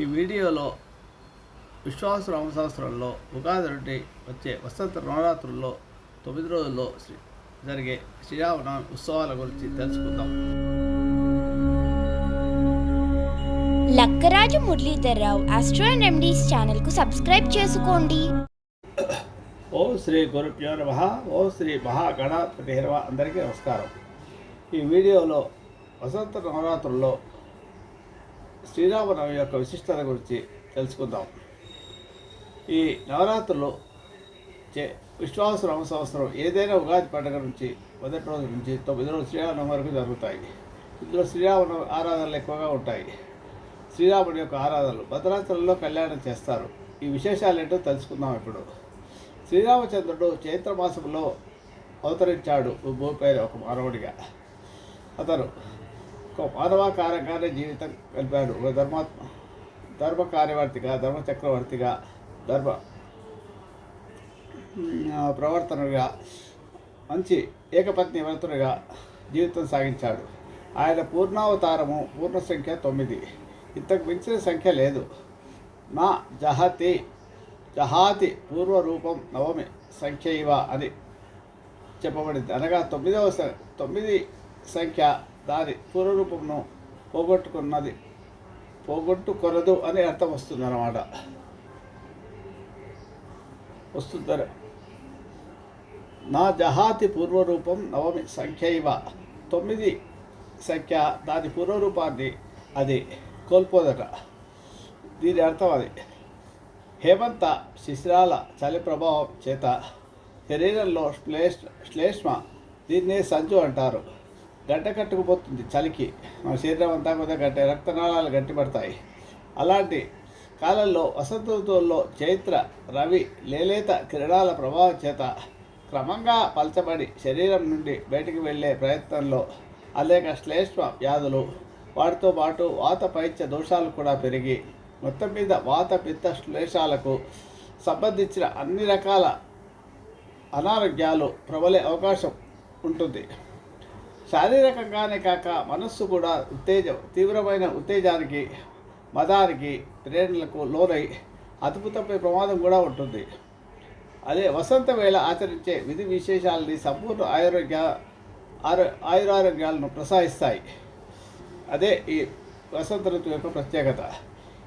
ఈ వీడియోలో విశ్వాస రామ సంవత్సరంలో ఉగాది నుండి వచ్చే వసంత నవరాత్రుల్లో తొమ్మిది రోజుల్లో శ్రీ జరిగే శ్రీరామనవమి ఉత్సవాల గురించి తెలుసుకుందాం. Lakkaraju Muralidhar Rao astro and remedies ఛానల్కు సబ్స్క్రైబ్ చేసుకోండి. ఓం శ్రీ గురుభ్యో నమ ఓం శ్రీ మహాగణాధిపతి హిరవ అందరికీ నమస్కారం. ఈ వీడియోలో వసంత నవరాత్రుల్లో శ్రీరామనవమి యొక్క విశిష్టత గురించి తెలుసుకుందాం. ఈ నవరాత్రులు చే విశ్వాసరామ సంవత్సరం ఏదైనా ఉగాది పండుగ నుంచి మొదటి రోజు నుంచి తొమ్మిది రోజులు శ్రీరామనవమి వరకు జరుగుతాయి. ఇందులో శ్రీరామనవమి ఆరాధనలు ఎక్కువగా ఉంటాయి. శ్రీరాముడి యొక్క ఆరాధనలు భద్రాచలంలో కళ్యాణం చేస్తారు. ఈ విశేషాలు ఏంటో తెలుసుకుందాం ఇప్పుడు. శ్రీరామచంద్రుడు చైత్రమాసంలో అవతరించాడు భూపైన ఒక మానవుడిగా. అతను మానవాకారంగానే జీవితం గడిపాడు ఒక ధర్మాత్మ ధర్మ కార్యవర్తిగా ధర్మ చక్రవర్తిగా ధర్మ ప్రవర్తనగా మంచి ఏకపత్ని వ్రతుడిగా జీవితం సాగించాడు. ఆయన పూర్ణావతారము పూర్ణ సంఖ్య తొమ్మిది. ఇంతకు మించిన సంఖ్య లేదు. నా జహతి జహాతి పూర్వరూపం నవమి సంఖ్య ఇవ అని చెప్పబడింది. అనగా తొమ్మిదవ తొమ్మిది సంఖ్య దాని పూర్వరూపమును పోగొట్టుకున్నది. పోగొట్టుకొనదు అని అర్థం వస్తుంది అన్నమాట వస్తుందర నా జహాతి పూర్వరూపం నవమి సంఖ్య ఇవ తొమ్మిది సంఖ్య దాని పూర్వరూపాన్ని అది కోల్పోదట. దీని అర్థం అది. హేమంత శిశిరాల చలి ప్రభావం చేత శరీరంలో శ్లేష్ శ్లేష్మ దీన్నే సంజు అంటారు. గడ్డ కట్టుకుపోతుంది చలికి. మన శరీరం అంతా కూడా గడ్డ రక్తనాళాలు గట్టిపడతాయి. అలాంటి కాలంలో వసంత ఋతువుల్లో చైత్ర రవి లేలేత క్రీడాల ప్రభావం చేత క్రమంగా పలచబడి శరీరం నుండి బయటికి వెళ్ళే ప్రయత్నంలో అనేక శ్లేష్మ వ్యాధులు వాటితో పాటు వాత పైత్య దోషాలు కూడా పెరిగి మొత్తం మీద వాత పిత్త శ్లేషాలకు సంబంధించిన అన్ని రకాల అనారోగ్యాలు ప్రబలే అవకాశం ఉంటుంది. శారీరకంగానే కాక మనస్సు కూడా ఉత్తేజం తీవ్రమైన ఉత్తేజానికి మదానికి ప్రేరణలకు లోనై అదుపు తప్పే ప్రమాదం కూడా ఉంటుంది. అదే వసంత వేళ ఆచరించే విధి విశేషాలని సంపూర్ణ ఆరోగ్య ఆరో ఆయురారోగ్యాలను ప్రసాదిస్తాయి. అదే ఈ వసంత ఋతువు యొక్క ప్రత్యేకత.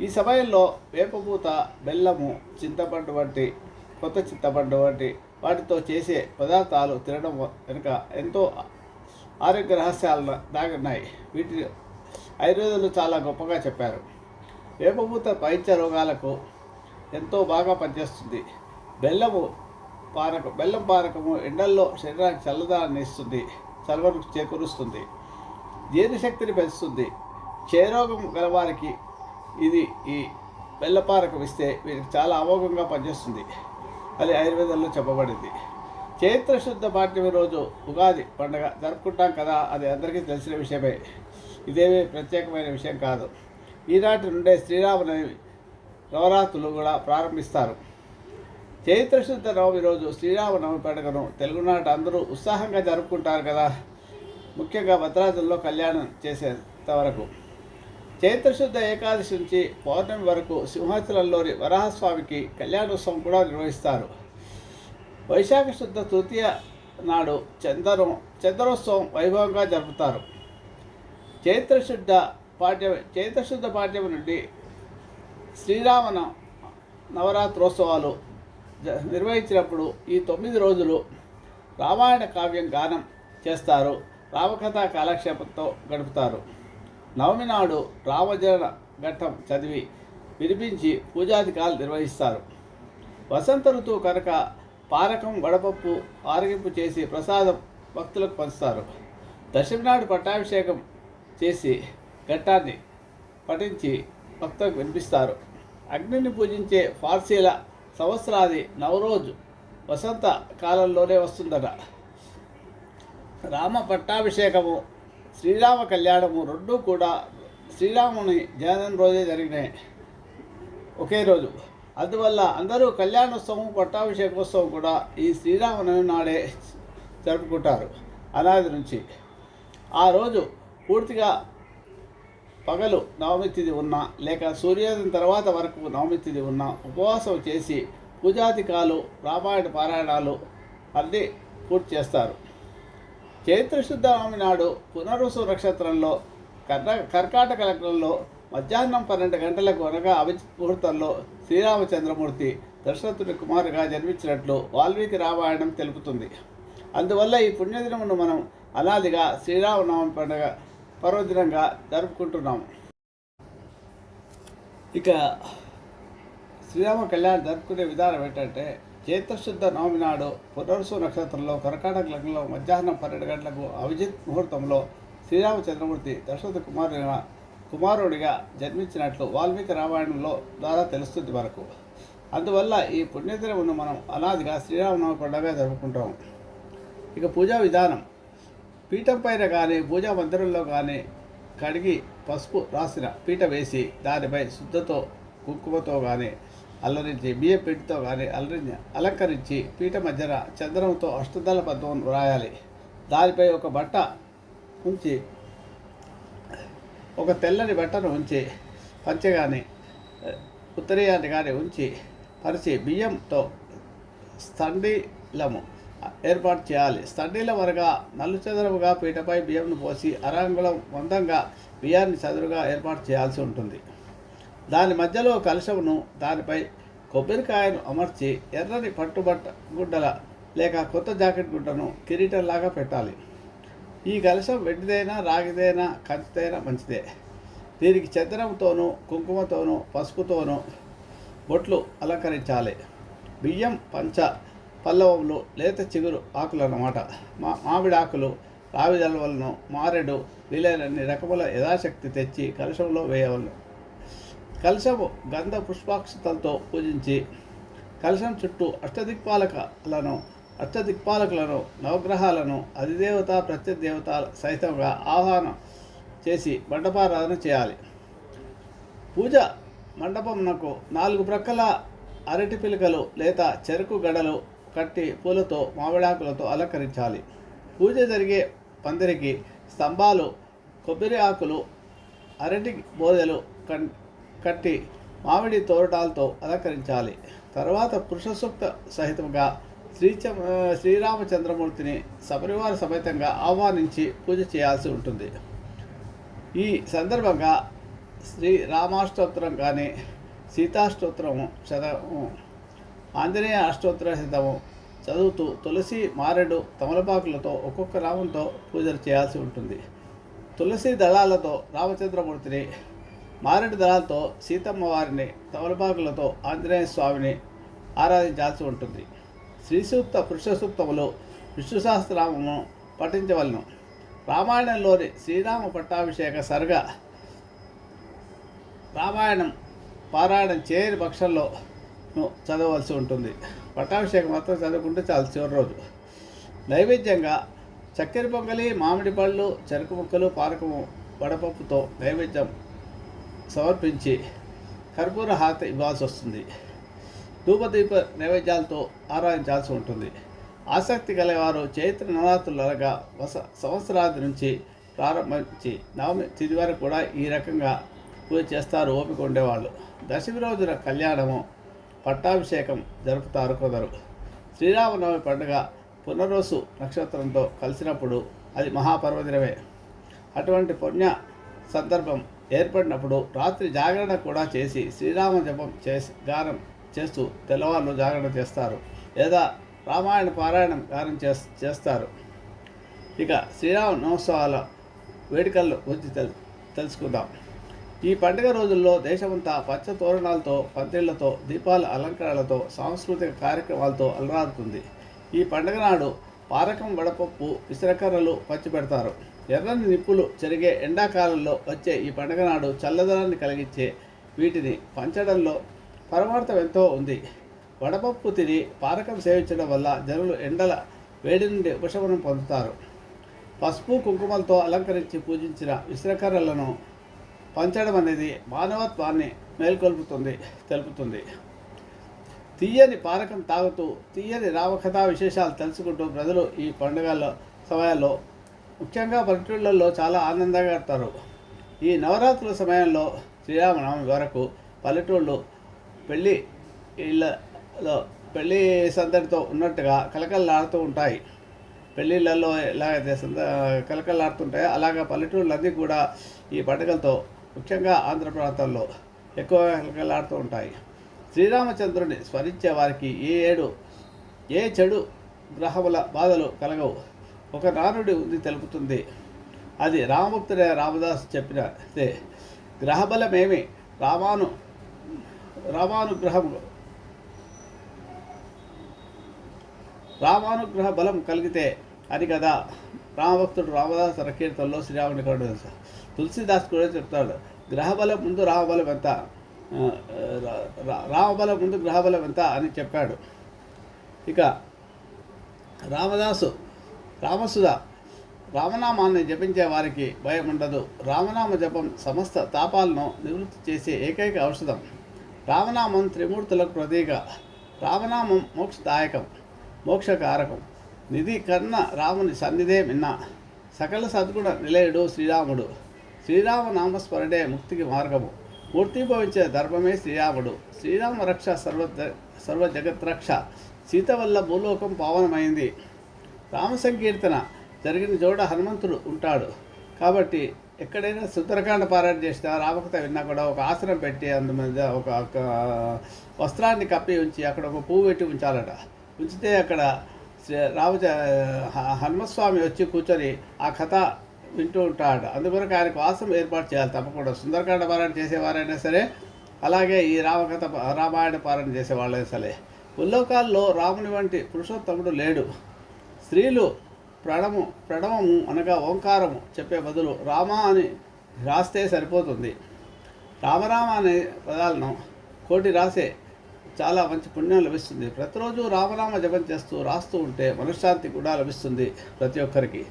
ఈ సమయంలో వేపపూత బెల్లము చింతపండు వంటి కొత్త చింతపండు వంటి వాటితో చేసే పదార్థాలు తినడం వెనుక ఎంతో ఆరోగ్య రహస్యాలు దాగున్నాయి వీటిని ఆయుర్వేదంలో చాలా గొప్పగా చెప్పారు. వేపమూత పైత్య రోగాలకు ఎంతో బాగా పనిచేస్తుంది. బెల్లము పారక బెల్లం పారకము ఎండల్లో శరీరానికి చల్లదనాన్ని ఇస్తుంది చలవను చేకూరుస్తుంది జీర్ణశక్తిని పెంచుతుంది. క్షయరోగం గలవారికి ఇది ఈ బెల్లపారకం ఇస్తే వీరికి చాలా అమోఘంగా పనిచేస్తుంది అది ఆయుర్వేదంలో చెప్పబడింది. చైత్రశుద్ధ పాఠ్యమి రోజు ఉగాది పండుగ జరుపుకుంటాం కదా అది అందరికీ తెలిసిన విషయమే. ఇదేమీ ప్రత్యేకమైన విషయం కాదు. ఈనాటి నుండే శ్రీరామనవమి నవరాత్రులు కూడా ప్రారంభిస్తారు. చైత్రశుద్ధ నవమి రోజు శ్రీరామనవమి పండుగను తెలుగునాట అందరూ ఉత్సాహంగా జరుపుకుంటారు కదా. ముఖ్యంగా భద్రాచలంలో కళ్యాణం చేసేంత వరకు. చైత్రశుద్ధ ఏకాదశి నుంచి పౌర్ణమి వరకు సింహాచలంలోని వరాహస్వామికి కళ్యాణోత్సవం కూడా నిర్వహిస్తారు. వైశాఖ శుద్ధ తృతీయ నాడు చందనం చందనోత్సవం వైభవంగా జరుపుతారు. చైత్రశుద్ధ పాఠ్యం చైత్రశుద్ధ పాఠ్యం నుండి శ్రీరామన నవరాత్రోత్సవాలు జ- నిర్వహించినప్పుడు ఈ తొమ్మిది రోజులు రామాయణ కావ్యం గానం చేస్తారు. రామకథా కాలక్షేపంతో గడుపుతారు. నవమి నాడు రామజన ఘట్టం చదివి వినిపించి పూజాధికాలు నిర్వహిస్తారు. వసంత ఋతువు కనుక పానకం వడపప్పు ఆరగింపు చేసి ప్రసాదం భక్తులకు పంచుతారు. దశమి నాడు పట్టాభిషేకం చేసి ఘట్టాన్ని పఠించి భక్తులకు వినిపిస్తారు. అగ్నిని పూజించే ఫార్సీల సంవత్సరాది నవరోజు వసంత కాలంలోనే వస్తుందట. రామ పట్టాభిషేకము శ్రీరామ కళ్యాణము రెండూ కూడా శ్రీరాముని జననం రోజే జరిగినాయి. ఒకే రోజు అందువల్ల అందరూ కళ్యాణోత్సవం పట్టాభిషేకోత్సవం కూడా ఈ శ్రీరామనవమి నాడే జరుపుకుంటారు అనాది నుంచి. ఆ రోజు పూర్తిగా పగలు నవమి తిథి ఉన్నా లేక సూర్యోదయం తర్వాత వరకు నవమి తిథి ఉన్నా ఉపవాసం చేసి పూజాధికాలు రామాయణ పారాయణాలు అన్నీ పూర్తి చేస్తారు. చైత్రశుద్ధ నవమి నాడు పునరుసు నక్షత్రంలో కర్ణ కర్కాటక లగ్నంలో మధ్యాహ్నం పన్నెండు గంటలకు అనగా అభిజిత్ ముహూర్తంలో శ్రీరామచంద్రమూర్తి దశరథుడి కుమారుగా జన్మించినట్లు వాల్మీకి రామాయణం తెలుపుతుంది. అందువల్ల ఈ పుణ్యదినమును మనం అనాదిగా శ్రీరామనవమి పండుగ పర్వదినంగా జరుపుకుంటున్నాము ఇక శ్రీరామ కళ్యాణ్ జరుపుకునే విధానం ఏంటంటే చైత్రశుద్ధ నవమి నాడు పునరుసు నక్షత్రంలో కర్కాటక లగ్నంలో మధ్యాహ్నం పన్నెండు గంటలకు అభిజిత్ ముహూర్తంలో శ్రీరామచంద్రమూర్తి దశరథ కుమారుగా కుమారుడిగా జన్మించినట్లు వాల్మీకి రామాయణంలో ద్వారా తెలుస్తుంది మనకు. అందువల్ల ఈ పుణ్యదినమును మనం అనాదిగా శ్రీరామనవమి పండుగ జరుపుకుంటాం. ఇక పూజా విధానం. పీఠం పైన కానీ పూజా మందిరంలో కానీ కడిగి పసుపు రాసిన పీట వేసి దానిపై శుద్ధతో కుంకుమతో కానీ అల్లరించి బియ్య పిండితో కానీ అల్లరించి అలంకరించి పీట మధ్యన చంద్రంతో అష్టదళ పద్మం వ్రాయాలి దానిపై ఒక బట్ట ఉంచి ఒక తెల్లని బట్టను ఉంచి పంచె కానీ ఉత్తరీయాన్ని కానీ ఉంచి పరిచి బియ్యంతో స్తండీలము ఏర్పాటు చేయాలి. స్తండీల వరగా నల్లు చదరముగా పీటపై బియ్యంను పోసి అరంగుళం మందంగా బియ్యాన్ని చదురుగా ఏర్పాటు చేయాల్సి ఉంటుంది. దాని మధ్యలో కలశమును దానిపై కొబ్బరికాయను అమర్చి ఎర్రని పట్టుబట్ట గుడ్డల లేక కొత్త జాకెట్ గుడ్డను కిరీటంలాగా పెట్టాలి. ఈ కలశం వెండిదైనా రాగిదైనా కంచిదైనా మంచిదే. దీనికి చందనంతోనూ కుంకుమతోనూ పసుపుతోనూ బొట్లు అలంకరించాలి. బియ్యం పంచ పల్లవములు లేత చిగురు ఆకులు అన్నమాట మా మామిడి ఆకులు రావి దళవలను మారెడు వీలైనన్ని రకముల యథాశక్తి తెచ్చి కలశంలో వేయవలను. కలశము గంధ పుష్పాక్షతలతో పూజించి కలశం చుట్టూ అష్టదిక్పాలకలను అష్టదిక్పాలకులను నవగ్రహాలను అధిదేవత ప్రత్యదేవత సహితంగా ఆహ్వానం చేసి మండపారాధన చేయాలి. పూజ మండపమునకు నాలుగు ప్రక్కల అరటి పిలకలు లేదా చెరుకు గడలు కట్టి పూలతో మామిడాకులతో అలంకరించాలి. పూజ జరిగే పందిరికి స్తంభాలు కొబ్బరి ఆకులు అరటి బోదెలు కట్టి మామిడి తోరటాలతో అలంకరించాలి. తర్వాత పురుష సూక్త సహితంగా శ్రీ శ్రీరామచంద్రమూర్తిని సపరివార సమేతంగా ఆహ్వానించి పూజ చేయాల్సి ఉంటుంది. ఈ సందర్భంగా శ్రీ రామాష్టోత్తరం కానీ సీతాష్టోత్రము చదవము ఆంజనేయ అష్టోత్తర శతము చదువుతూ తులసి మారెడు తమలపాకులతో ఒక్కొక్క రామంతో పూజలు చేయాల్సి ఉంటుంది. తులసి దళాలతో రామచంద్రమూర్తిని మారెడు దళాలతో సీతమ్మ వారిని తమలపాకులతో ఆంజనేయ స్వామిని ఆరాధించాల్సి ఉంటుంది. శ్రీసూక్త పురుష సూక్తములు విష్ణు సహస్రనామము పఠించవలను. రామాయణంలోని శ్రీరామ పట్టాభిషేక సర్గ రామాయణం పారాయణం చేయని పక్షంలో చదవలసి ఉంటుంది. పట్టాభిషేకం మాత్రం చదువుకుంటే చాలా చివరి రోజు. నైవేద్యంగా చక్కెర పొంగలి మామిడి పళ్ళు చెరుకు ముక్కలు పారకము వడపప్పుతో నైవేద్యం సమర్పించి కర్పూర హాత ఇవ్వాల్సి వస్తుంది. ధూపదీప నైవేద్యాలతో ఆరాధించాల్సి ఉంటుంది. ఆసక్తి గలవారు చైత్ర నవరాత్రులగా వస సంవత్సరాది నుంచి ప్రారంభించి నవమి తిది వరకు కూడా ఈ రకంగా పూజ చేస్తారు ఓపిక ఉండేవాళ్ళు. దశమి రోజున కళ్యాణము పట్టాభిషేకం జరుపుతారు కొందరు. శ్రీరామనవమి పండుగ పునరోసు నక్షత్రంతో కలిసినప్పుడు అది మహాపర్వదినమే. అటువంటి పుణ్య సందర్భం ఏర్పడినప్పుడు రాత్రి జాగరణ కూడా చేసి శ్రీరామ జపం చేసి గానం చేస్తూ తెల్లవాళ్ళు జాగరణ చేస్తారు. లేదా రామాయణ పారాయణం గానం చే చేస్తారు. ఇక శ్రీరామ నమోత్సవాల వేడుకల్లో గురించి తెల్ తెలుసుకుందాం. ఈ పండుగ రోజుల్లో దేశమంతా పచ్చ తోరణాలతో పందిళ్ళతో దీపాల అలంకరణలతో సాంస్కృతిక కార్యక్రమాలతో అలరారుతుంది. ఈ పండుగ నాడు పారకం వడపప్పు విశ్రకర్రలు పచ్చి పెడతారు ఎర్రని నిప్పులు జరిగే ఎండాకాలంలో వచ్చే ఈ పండుగ నాడు చల్లదనాన్ని కలిగించే వీటిని పంచడంలో పరమార్థం ఎంతో ఉంది. వడపప్పు తిని పారకం సేవించడం వల్ల జనులు ఎండల వేడి నుండి ఉపశమనం పొందుతారు. పసుపు కుంకుమలతో అలంకరించి పూజించిన విశ్రకర్రలను పంచడం అనేది మానవత్వాన్ని మేల్కొల్పుతుంది తెలుపుతుంది. తీయని పానకం తాగుతూ తీయని రామకథా విశేషాలు తెలుసుకుంటూ ప్రజలు ఈ పండుగల సమయాల్లో ముఖ్యంగా పల్లెటూళ్ళల్లో చాలా ఆనందంగా గడతారు ఈ నవరాత్రుల సమయంలో శ్రీరామనవమి వరకు పల్లెటూళ్ళు పెళ్ళి ఇళ్ళలో పెళ్ళి సందడితో ఉన్నట్టుగా కలకలలాడుతూ ఉంటాయి. పెళ్ళిళ్ళల్లో ఎలాగైతే సంద కలకలలాడుతుంటాయో అలాగా పల్లెటూళ్ళన్నీ కూడా ఈ పండుగలతో ముఖ్యంగా ఆంధ్ర ప్రాంతాల్లో ఎక్కువ కలకలాడుతూ ఉంటాయి. శ్రీరామచంద్రుని స్మరించే వారికి ఏ ఏడు ఏ చెడు గ్రహముల బాధలు కలగవు. ఒక నానుడి ఉంది తెలుపుతుంది. అది రామభక్తుడే రామదాస్ చెప్పినదే. గ్రహబలమేమి? రామాను రామానుగ్రహము రామానుగ్రహ బలం కలిగితే అని కదా రామభక్తుడు రామదాస్ తన శ్రీరాముని కూడా తులసిదాస్ కూడా చెప్తాడు గ్రహబలం ముందు రామబలం ఎంత? రా- రామబలం ముందు గ్రహబలం ఎంత? అని చెప్పాడు. ఇక రామదాసు రామసుధ రామనామాన్ని జపించే వారికి భయం ఉండదు. రామనామ జపం సమస్త తాపాలను నివృత్తి చేసే ఏకైక ఔషధం. రామనామం త్రిమూర్తులకు ప్రతీక. రామనామం మోక్షదాయకం మోక్షకారకం. నిధి కర్ణ రాముని సన్నిధే మిన్న. సకల సద్గుణ నిలయుడు శ్రీరాముడు. శ్రీరామనామస్మరణే ముక్తికి మార్గము. మూర్తిభవించే ధర్మమే శ్రీరాముడు. శ్రీరామ రక్ష సర్వ సర్వ జగద్రక్ష సీత వల్ల భూలోకం పావనమైంది. రామ సంకీర్తన జరిగిన చోట హనుమంతుడు ఉంటాడు. కాబట్టి ఎక్కడైనా సుందరకాండ పారాయణ చేసినా రామకథ విన్నా కూడా ఒక ఆసనం పెట్టి అందు మీద ఒక వస్త్రాన్ని కప్పి ఉంచి అక్కడ ఒక పువ్వు పెట్టి ఉంచాలట. ఉంచితే అక్కడ శ్రీ రామచ హనుమస్వామి వచ్చి కూర్చొని ఆ కథ వింటూ ఉంటాడు అందుకొరకు ఆయనకు వాసం ఏర్పాటు చేయాలి తప్పకుండా. సుందరకాండ పారాయణ చేసేవారైనా సరే అలాగే ఈ రామకథ రామాయణ పారాయణ చేసేవాళ్ళైనా సరే. ఉల్లోకాల్లో రాముని వంటి పురుషోత్తముడు లేడు. స్త్రీలు ప్రణము ప్రణవము అనగా ఓంకారము చెప్పే బదులు రామ అని రాస్తే సరిపోతుంది. రామరామ అనే పదాలను కోటి రాసే చాలా మంచి పుణ్యం లభిస్తుంది. ప్రతిరోజు రామరామ జపం చేస్తూ రాస్తూ ఉంటే మనశ్శాంతి కూడా లభిస్తుంది ప్రతి ఒక్కరికి.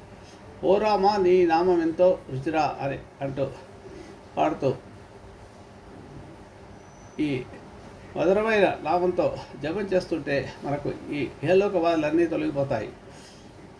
ఓ రామ నీ నామం ఎంతో రుచిరా అని అంటూ పాడుతూ ఈ మధురమైన నామంతో జపం చేస్తుంటే మనకు ఈ ఏలోక బాధలన్నీ తొలగిపోతాయి.